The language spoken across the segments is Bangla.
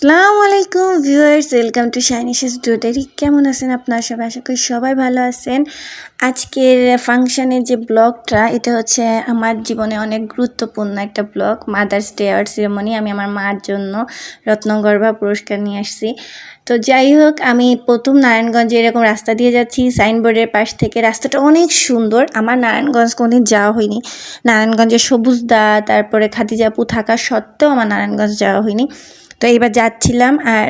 আসসালামু আলাইকুম ভিউয়ার্স, ওয়েলকাম টু শাইনিশাস ডোটারি কেমন আছেন আপনারা? সবাই আশা করি সবাই ভালো আছেন। আজকের ফাংশনের যে ব্লগটা, এটা হচ্ছে আমার জীবনে অনেক গুরুত্বপূর্ণ একটা blog mother's day award ceremony আমি আমার মার জন্য রত্নগর্ভা পুরস্কার নিয়ে আসছি। তো যাই হোক, আমি প্রথম নারায়ণগঞ্জে এরকম রাস্তা দিয়ে যাচ্ছি, সাইনবোর্ডের পাশ থেকে। রাস্তাটা অনেক সুন্দর। আমার নারায়ণগঞ্জ কোনোদিন যাওয়া হয়নি। নারায়ণগঞ্জের সবুজদা তারপরে খাদিজাপু থাকা সত্ত্বেও আমার নারায়ণগঞ্জ যাওয়া হয়নি। তো এইবার যাচ্ছিলাম আর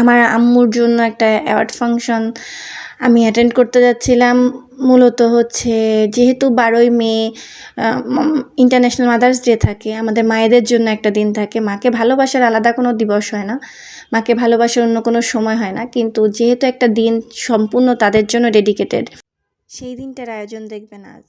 আমার আম্মুর জন্য একটা অ্যাওয়ার্ড ফাংশন আমি অ্যাটেন্ড করতে যাচ্ছিলাম। মূলত হচ্ছে যেহেতু বারোই মে ইন্টারন্যাশনাল মাদার্স ডে থাকে, আমাদের মায়েদের জন্য একটা দিন থাকে। মাকে ভালোবাসার আলাদা কোনো দিবস হয় না, মাকে ভালোবাসার অন্য কোনো সময় হয় না, কিন্তু যেহেতু একটা দিন সম্পূর্ণ তাদের জন্য ডেডিকেটেড সেই দিনটার আয়োজন দেখবেন আজ।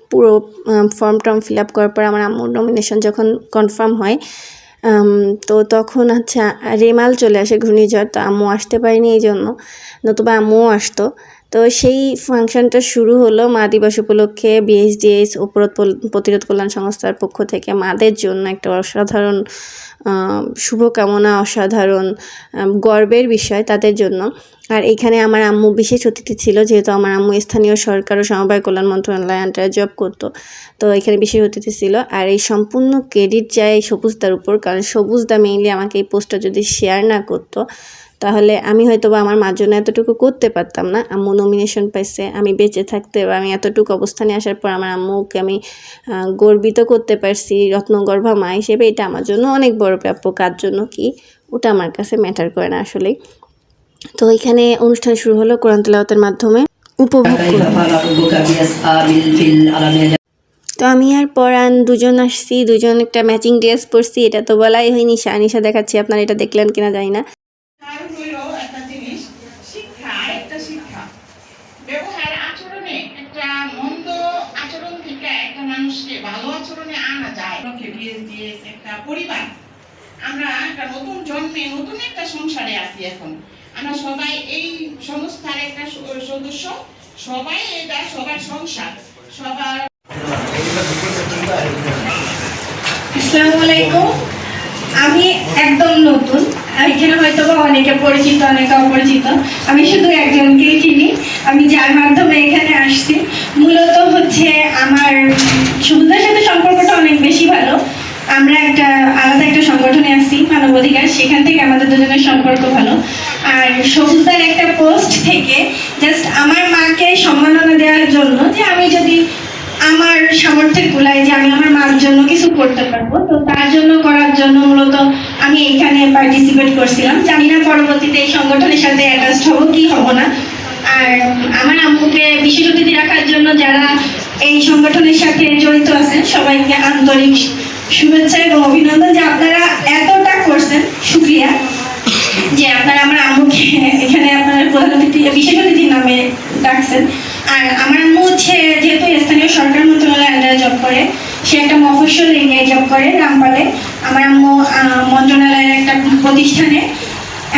পুরো ফর্ম টর্ম ফিল আপ করার পর আমার আম্মুর নমিনেশন যখন কনফার্ম হয় তো তখন আচ্ছা রেমাল চলে আসে ঘূর্ণিঝড়, তো আম্মু আসতে পারিনি এই জন্য। নতুবা আম্মুও আসতো। তো সেই ফাংশনটা শুরু হলো মা দিবস উপলক্ষে বিএসডিএস উপরোধ প্রতিরোধ কল্যাণ সংস্থার পক্ষ থেকে মাদের জন্য একটা অসাধারণ শুভকামনা, অসাধারণ গর্বের বিষয় তাদের জন্য। আর এখানে আমার আম্মু বিশেষ অতিথি ছিল, যেহেতু আমার আম্মু স্থানীয় সরকার ও সমবায় কল্যাণ মন্ত্রণালয় আন্ডারে জব করতো। তো এখানে বিশেষ অতিথি ছিল। আর এই সম্পূর্ণ ক্রেডিট যায় সবুজদার উপর, কারণ সবুজদা মেইনলি আমাকে এই পোস্টটা যদি শেয়ার না করতো তাহলে আমি হয়তো বা আমার মার জন্য এতটুকু করতে পারতাম না। আম্মু নমিনেশন পাইছে, আমি বেঁচে থাকতে বা আমি এতটুকু অবস্থানে আসার পর আমার আম্মুকে আমি গর্বিত করতে পারছি। রত্নগর্ভা মা হিসেবে এটা আমার জন্য অনেক বড় প্রাপ্য। কার জন্য কি? ওটা আমার কাছে ম্যাটার করে না আসলেই। তো এখানে অনুষ্ঠান শুরু হলো কোরআন তেলাওয়াতের মাধ্যমে। উপভোগ তো আমি আর পরান দুজন আসছি, দুজন একটা ম্যাচিং ড্রেস পরছি। এটা তো বলাই হয়নি সানিশা দেখাচ্ছি, আপনারা এটা দেখলেন কিনা জানি না। মানুষকে ভালো আচরণে আনা যায়। বিএসডিএস একটা পরিবার। আমরা একটা নতুন জন্মে নতুন একটা সংসারে আছি এখন। আমরা সবাই এই সংস্থার একটা সদস্য। সবাই এটা সবার সংসার, সবার আসসালামু আলাইকুম। আমি একদম নতুন। এখানে হয়তো বা অনেকে পরিচিত অনেকে অপরিচিত আমি শুধু একজনকেই চিনি। আমি যার মাধ্যমে এখানে আসছি, মূলত হচ্ছে আমার সুবিধার সাথে সম্পর্কটা অনেক বেশি ভালো। আমরা একটা, আলাদা একটা সংগঠনে আছি, মানবাধিকার, সেখান থেকে আমাদের দুজনের সম্পর্ক ভালো। আর সবুজদার একটা পোস্ট থেকে জাস্ট আমার মাকে সম্মাননা দেওয়ার জন্য যে আমি যদি আমার সামর্থ্যের কুলায় যে আমি আমার মার জন্য কিছু করতে পারব। তো তার জন্য করার জন্য মূলত আমি এখানে পার্টিসিপেট করছিলাম। জানি না পরবর্তীতে এই সংগঠনের সাথে অ্যাটাচড হব কি হব না। আর আমার আম্মুকে বিশেষ অতিথি রাখার জন্য যারা এই সংগঠনের সাথে জড়িত আছেন, সবাইকে আন্তরিক শুভেচ্ছা এবং অভিনন্দন যে আপনারা এতটা করছেন। শুক্রিয়া যে আপনারা আমার আম্মুকে এখানে আপনার প্রধান অতিথি বিশেষ অতিথির নামে ডাকছেন। আর আমার আম্মু হচ্ছে যেহেতু স্থানীয় সরকার মন্ত্রণালয় আন্ডারে জব করে, সে একটা মফস্বল এরিয়ায় জব করে রামপালে। আমার আম্মু মন্ত্রণালয়ের একটা প্রতিষ্ঠানে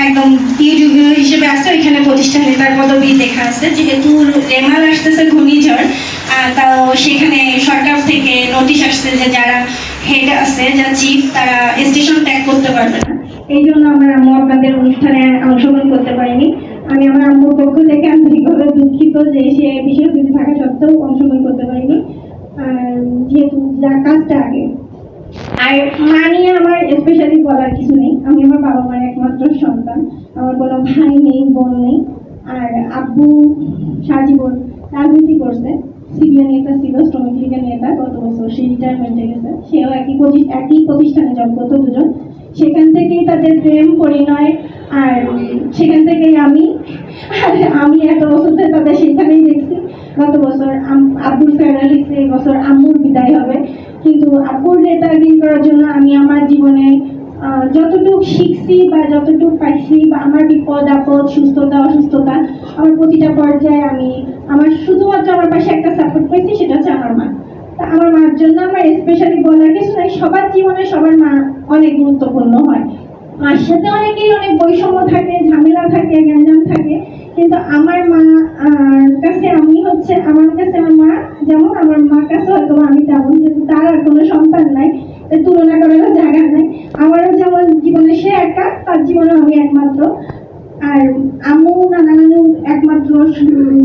একদম ইউটিউব হিসেবে আছে, ওইখানে প্রতিষ্ঠানে তার পদবি লেখা আছে। যেহেতু রেমাল আসতেছে ঘূর্ণিঝড় তাও সেখানে সরকার থেকে নোটিশ আসছে যে যারা হেড আছে, যারা চিফ তারা স্টেশন ত্যাগ করতে পারবে না। এই জন্য আমার আম্মু আপনাদের অনুষ্ঠানে অংশগ্রহণ করতে পারিনি। আমি আমার আম্মুর পক্ষ থেকে আন্তরিকভাবে দুঃখিত যে সে বিশেষ অতিথি থাকা সত্ত্বেও অংশগ্রহণ করতে পারিনি। যেহেতু যা কাজটা আগে। আর মা নিয়ে আমার স্পেশালি বলার কিছু নেই। আমি আমার বাবা মার একমাত্র সন্তান। আমার কোনো ভাই নেই, বোন নেই। আর আব্বু সারাজীবন রাজনীতি করছে। সিবিআই নেতা ছিল, শ্রমিক লীগের নেতা গত বছর। সে রিটায়ারমেন্টে গেছে। সেও একই একই প্রতিষ্ঠানে জব করতো দুজন। সেখান থেকেই তাদের প্রেম, পরিণয় আর সেখান আমি, আর আমি এত বছর ধরে তাদের সেখানেই দেখছি। গত বছর এই বছর আম্মুর বিদায় হবে। কিন্তু আব্বুর করার জন্য আমি আমার জীবনে যতটুকু শিখছি বা যতটুকু পাইছি বা আমার বিপদ, আপদ, সুস্থতা, অসুস্থতা, আমার প্রতিটা পর্যায়ে আমি আমার শুধুমাত্র আমার পাশে একটা সাপোর্ট পাইছি, সেটা হচ্ছে আমার মা। তা আমার মার জন্য আমার স্পেশালি বলার কিছু নাই, সবার জীবনে সবার মা অনেক গুরুত্বপূর্ণ হয়। মার সাথে অনেকেই অনেক বৈষম্য থাকে, ঝামেলা থাকে, গ্যাঞ্জাম থাকে। কিন্তু আমার মা কাছে আমি হচ্ছে, আমার কাছে আমার মা যেমন আমার মার কাছে হয়তো আমি তেমন যেহেতু তার আর কোনো সন্তান নাই তুলনা করারও জায়গা নাই। আমারও যেমন জীবনে সে একা, তার জীবনে আমি একমাত্র। আর আম্মু, নানা নানু একমাত্র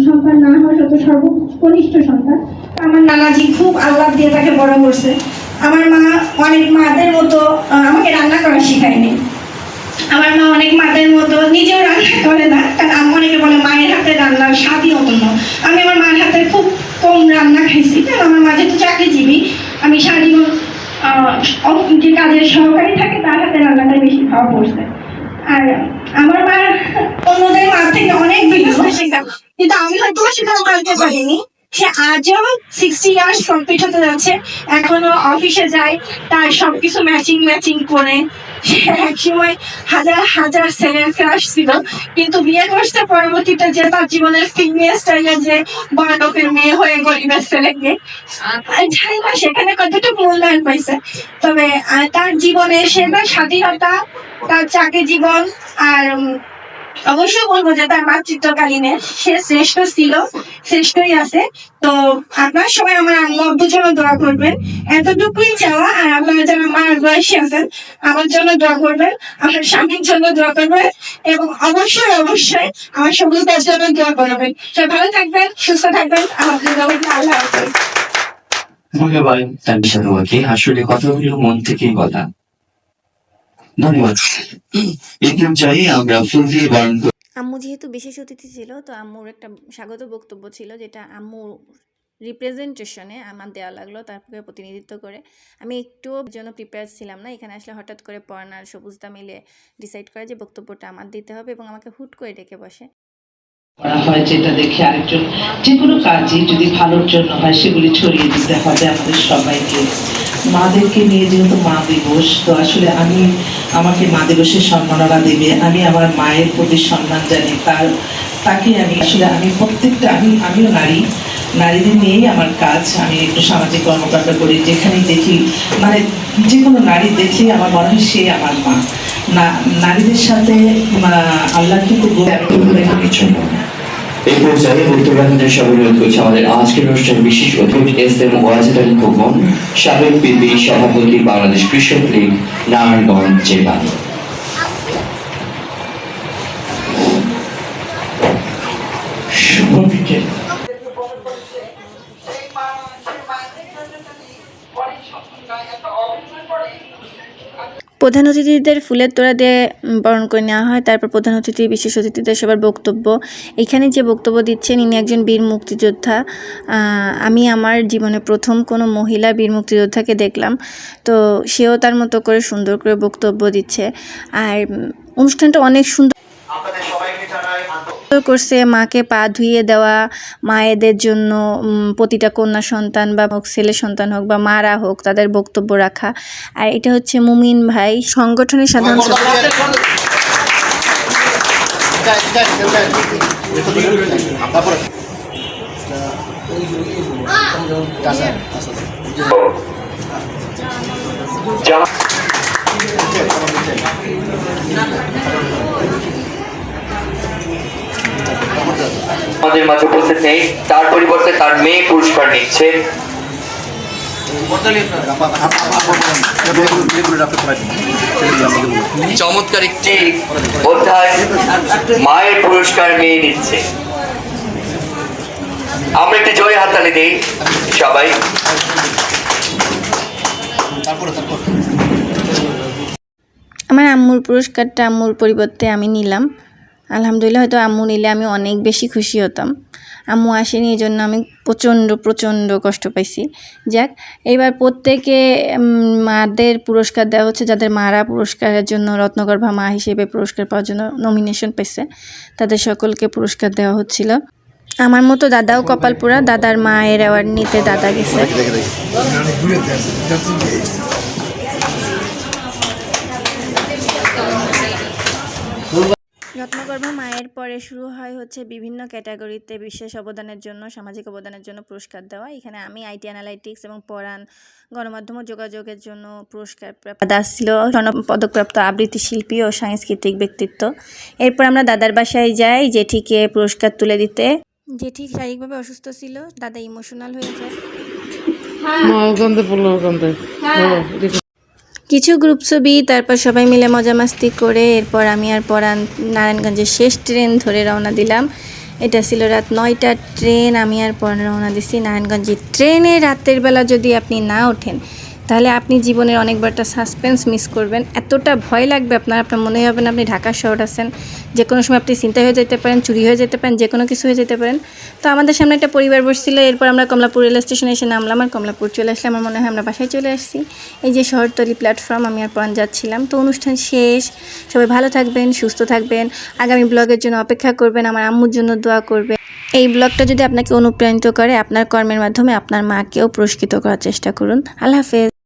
সন্তান, না হওয়া সত্ত্বেও সর্বকনিষ্ঠ সন্তান। আমার নানাজি খুব আল্লাহ দিয়ে তাকে বড় করছে। আমার মা অনেক মাদের মতো আমাকে রান্না করা শেখায়নি। আমার মা অনেক মাদের মতো নিজেও রান্না করে না কারণ আম্মু অনেকে বলে মায়ের হাতে রান্নার স্বাদই অন্য আমি আমার মায়ের হাতে খুব কম রান্না খাইছি কারণ আমার মা যেহেতু চাকরিজীবী আমি আহ, যে কাজের সহকারী থাকে তার হাতে রান্নাটাই বেশি খাওয়া পড়ছে আর আমার মা অন্যদের মা থেকে অনেক ভিন্ন। কিন্তু আমি হয়তো সেখানে মানতে পারিনি। সে আজও সিক্সটি ইয়ার্স কমপ্লিট হতে যাচ্ছে। এখনও অফিসে যায়, তার সবকিছু ম্যাচিং ম্যাচিং করে। সে একসময় হাজার হাজার ছেলের ক্রাশ ছিল। কিন্তু বিয়ে করতে পরবর্তীতে যে তার জীবনের ফিল্মিয়া স্টাইলে যে বড় লোকের মেয়ে হয়ে গরিবের ছেলেকে জানি না সেখানে কতটুকু মূল্যায়ন পাইছে। তবে তার জীবনে সে তার স্বাধীনতা, তার চাকরি জীবন আর অবশ্যই বলব যে তার মাতৃত্বকালীনে সে শ্রেষ্ঠ ছিল, শ্রেষ্ঠই আছে। তো আপনার সবাই আমার আম্মু আব্বুর জন্য দোয়া করবেন। এতটুকুই চাওয়া, আর আপনারা যারা আমার বয়সী আছেন, আমার জন্য দোয়া করবেন, আমার স্বামীর জন্য দোয়া করবেন, এবং অবশ্যই অবশ্যই আমার সবুজদের জন্য দোয়া করবেন। সবাই ভালো থাকবেন, সুস্থ থাকবেন। আমাদের আল্লাহ হাফেজ। তার বিষয় আসলে কথাগুলো মন থেকেই কথা ধন্যবাদ এই পর্যায়ে আমরা ফুল দিয়ে বরণ আম্মু যেহেতু বিশেষ অতিথি ছিল তো আম্মুর একটা স্বাগত বক্তব্য ছিল যেটা আম্মু রিপ্রেজেন্টেশনে আমার দেওয়া লাগল তারপরে প্রতিনিধিত্ব করে। আমি একটুও জন্য প্রিপেয়ার ছিলাম না এখানে আসলে হঠাৎ করে পড়ানার সবুজদা মিলে ডিসাইড করে যে বক্তব্যটা আমার দিতে হবে এবং আমাকে হুট করে ডেকে বসে। করা হয় যেটা দেখে আরেকজন যে কোনো কাজই যদি ভালোর জন্য হয় সেগুলি ছড়িয়ে দিতে হবে আমাদের সবাইকে। মাদেরকে নিয়ে যেহেতু মা দিবস, তো আসলে আমি আমাকে মা দিবসের সম্মাননা দেবে, আমি আমার মায়ের প্রতি সম্মান জানি, তার, তাকে আমি আসলে আমি প্রত্যেকটা, আমি, আমিও নারী, নারীদের নিয়েই আমার কাজ, আমি একটু সামাজিক কর্মকাণ্ড করি, যেখানেই দেখি মানে যে কোনো নারী দেখে আমার মনে হয় সে আমার মা নারীদের সাথে আল্লাহ কিন্তু। এই পর্যায়ে বক্তব্য সবাই অনুরোধ করছি আমাদের আজকের অনুষ্ঠানের বিশেষ অতিথি, এস এম ওয়াজেদ আলী খোকন সাবেক বিবি সভাপতি বাংলাদেশ কৃষক লীগ, নারায়ণগঞ্জ জেলা। প্রধান অতিথিদের ফুলের তোড়া দিয়ে বরণ করে নেওয়া হয়। তারপর প্রধান অতিথি, বিশেষ অতিথিদের সবার বক্তব্য। এখানে যে বক্তব্য দিচ্ছেন, ইনি একজন বীর মুক্তিযোদ্ধা। আমি আমার জীবনে প্রথম কোনো মহিলা বীর মুক্তিযোদ্ধাকে দেখলাম। তো সেও তার মতো করে সুন্দর করে বক্তব্য দিচ্ছে। আর অনুষ্ঠানটা অনেক সুন্দর করছে মাকে পা ধুইয়ে দেওয়া মায়েদের জন্য প্রতিটা কন্যা সন্তান বা হোক ছেলে সন্তান হোক বা মারা হোক তাদের বক্তব্য রাখা। আর এটা হচ্ছে মুমিন ভাই। সংগঠনের সাধারণ সম্পাদক আমাদের মাঝে উপস্থিত নেই। তার পরিবর্তে তার মেয়ে পুরস্কার নিচ্ছে। চমৎকার একটি অধ্যায়, মায়ের পুরস্কার মেয়ে নিচ্ছে। আমরা একটি জয় হাততালি দিই, সবাই। আমার আম্মুর পুরস্কারটা আম্মুর পরিবর্তে আমি নিলাম। আলহামদুলিল্লাহ, হয়তো আম্মু নিলে আমি অনেক বেশি খুশি হতাম। আম্মু আসেনি, এই জন্য আমি প্রচণ্ড প্রচণ্ড কষ্ট পাইছি। যাক এবার প্রত্যেকে মাদের পুরস্কার দেওয়া হচ্ছে, যাদের মারা পুরস্কারের জন্য রত্নগর্ভা মা হিসেবে পুরস্কার পাওয়ার জন্য নমিনেশন পেয়েছে তাদের সকলকে পুরস্কার দেওয়া হচ্ছিল। আমার মতো দাদাও কপালপুরা, দাদার মায়ের অ্যাওয়ার্ড নিতে দাদা গেছে। এরপরে শুরু হয় হচ্ছে বিভিন্ন ক্যাটাগরিতে বিশেষ অবদানের জন্য সামাজিক অবদানের জন্য পুরস্কার দেওয়া। এখানে আমি আইটি অ্যানালাইটিক্স এবং পড়ান গণমাধ্যম যোগাযোগের জন্য পুরস্কার প্রাপ্ত দাস ছিল পদকপ্রাপ্ত আবৃত্তি শিল্পী ও সাংস্কৃতিক ব্যক্তিত্ব। এরপর আমরা দাদার বাসায় যাই জেঠিকে পুরস্কার তুলে দিতে। জেঠি শারীরিকভাবে অসুস্থ ছিল দাদা ইমোশনাল হয়ে যায়। কিছু গ্রুপ ছবি, তারপর সবাই মিলে মজা মাস্তি করে, এরপর আমি আর পরান নারায়ণগঞ্জের শেষ ট্রেন ধরে রওনা দিলাম। এটা ছিল রাত নয়টার ট্রেন, আমি আর পরান রওনা দিছি নারায়ণগঞ্জের ট্রেনে। রাতের বেলা যদি আপনি না ওঠেন তাহলে আপনি জীবনের অনেকবার একটা সাসপেন্স মিস করবেন। এতটা ভয় লাগবে আপনার আপনার মনে হবে না আপনি ঢাকা শহর আছেন। যে কোনো সময় আপনি চিন্তা হয়ে যেতে পারেন, চুরি হয়ে যেতে পারেন যে কোনো কিছু হয়ে যেতে পারেন। তো আমাদের সামনে একটা পরিবার বসছিল, এরপর আমরা কমলাপুর রেল স্টেশনে এসে নামলাম আর কমলাপুর চলে আসলাম। আমার মনে হয় আমরা বাসায় চলে আসছি। এই যে শহরতলি প্ল্যাটফর্ম আমি আর পরান যাচ্ছিলাম। তো অনুষ্ঠান শেষ। সবাই ভালো থাকবেন, সুস্থ থাকবেন। আগামী ব্লগের জন্য অপেক্ষা করবেন, আমার আম্মুর জন্য দোয়া করবেন। এই ব্লগটা যদি আপনাকে অনুপ্রাণিত করে, আপনার কর্মের মাধ্যমে আপনার মাকেও পুরস্কৃত করার চেষ্টা করুন। আল্লাহ হাফেজ।